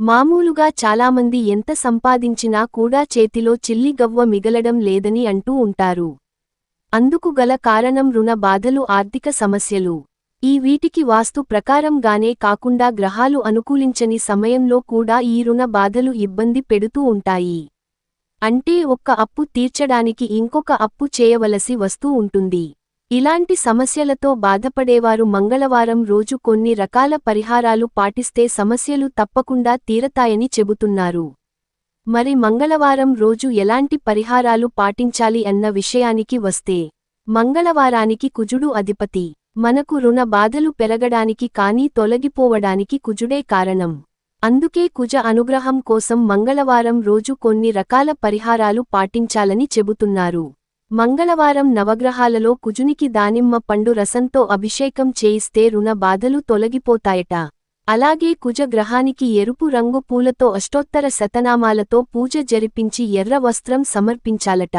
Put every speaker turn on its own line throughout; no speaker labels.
మామూలుగా చాలామంది ఎంత సంపాదించినా కూడా చేతిలో చిల్లి గవ్వ మిగలడం లేదని అంటూ ఉంటారు. అందుకు గల కారణం రుణ బాధలు ఆర్థిక సమస్యలు. ఈ వీటికి వాస్తు ప్రకారంగానే కాకుండా గ్రహాలు అనుకూలించని సమయంలో కూడా ఈ రుణ బాధలు ఇబ్బంది పెడుతూ ఉంటాయి. అంటే ఒక్క అప్పు తీర్చడానికి ఇంకొక అప్పు చేయవలసి వస్తూ ఉంటుంది. ఇలాంటి సమస్యలతో బాధపడేవారు మంగళవారం రోజు కొన్ని రకాల పరిహారాలు పాటిస్తే సమస్యలు తప్పకుండా తీరతాయని చెబుతున్నారు. మరి మంగళవారం రోజు ఎలాంటి పరిహారాలు పాటించాలి అన్న విషయానికి వస్తే మంగళవారానికి కుజుడు అధిపతి. మనకు రుణ బాధలు పెరగడానికి కానీ తొలగిపోవడానికి కుజుడే కారణం. అందుకే కుజ అనుగ్రహం కోసం మంగళవారం రోజు కొన్ని రకాల పరిహారాలు పాటించాలని చెబుతున్నారు. మంగళవారం నవగ్రహాలలో కుజునికి దానిమ్మ పండు రసంతో అభిషేకం చేయిస్తే రుణ బాధలు తొలగిపోతాయట. అలాగే కుజ గ్రహానికి ఎరుపు రంగు పూలతో అష్టోత్తర శతనామాలతో పూజ జరిపించి ఎర్ర వస్త్రం సమర్పించాలట.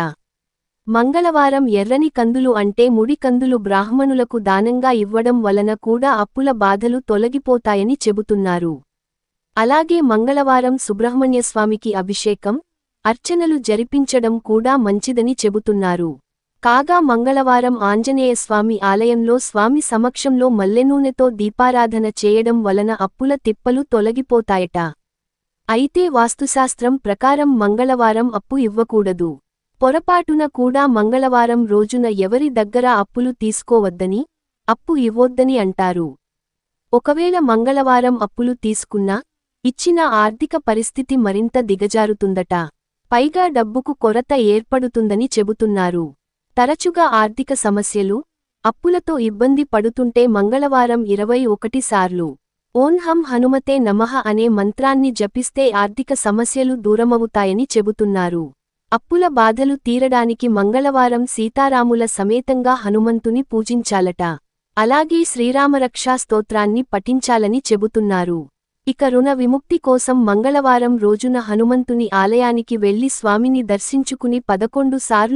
మంగళవారం ఎర్రని కందులు అంటే ముడి కందులు బ్రాహ్మణులకు దానంగా ఇవ్వడం వలన కూడా అప్పుల బాధలు తొలగిపోతాయని చెబుతున్నారు. అలాగే మంగళవారం సుబ్రహ్మణ్యస్వామికి అభిషేకం అర్చనలు జరిపించడం కూడా మంచిదని చెబుతున్నారు. కాగా మంగళవారం ఆంజనేయస్వామి ఆలయంలో స్వామి సమక్షంలో మల్లెనూనెతో దీపారాధన చేయడం వలన అప్పుల తిప్పలు తొలగిపోతాయట. అయితే వాస్తుశాస్త్రం ప్రకారం మంగళవారం అప్పు ఇవ్వకూడదు. పొరపాటున కూడా మంగళవారం రోజున ఎవరి దగ్గర అప్పులు తీసుకోవద్దని అప్పు ఇవ్వొద్దని అంటారు. ఒకవేళ మంగళవారం అప్పులు తీసుకున్నా ఇచ్చిన ఆర్థిక పరిస్థితి మరింత దిగజారుతుందట. పైగా డబ్బుకు కొరత ఏర్పడుతుందని చెబుతున్నారు. తరచుగా ఆర్థిక సమస్యలు అప్పులతో ఇబ్బంది పడుతుంటే మంగళవారం ఇరవై ఒకటి సార్లు ఓన్హం హనుమతే నమః అనే మంత్రాన్ని జపిస్తే ఆర్థిక సమస్యలు దూరమవుతాయని చెబుతున్నారు. అప్పుల బాధలు తీరడానికి మంగళవారం సీతారాముల సమేతంగా హనుమంతుని పూజించాలట. అలాగే శ్రీరామరక్షా స్తోత్రాన్ని పఠించాలని చెబుతున్నారు. ఇక రుణ విముక్తి కోసం మంగళవారం రోజున హనుమంతుని ఆలయానికి వెళ్ళి స్వామిని దర్శించుకుని పదకొండు సార్లు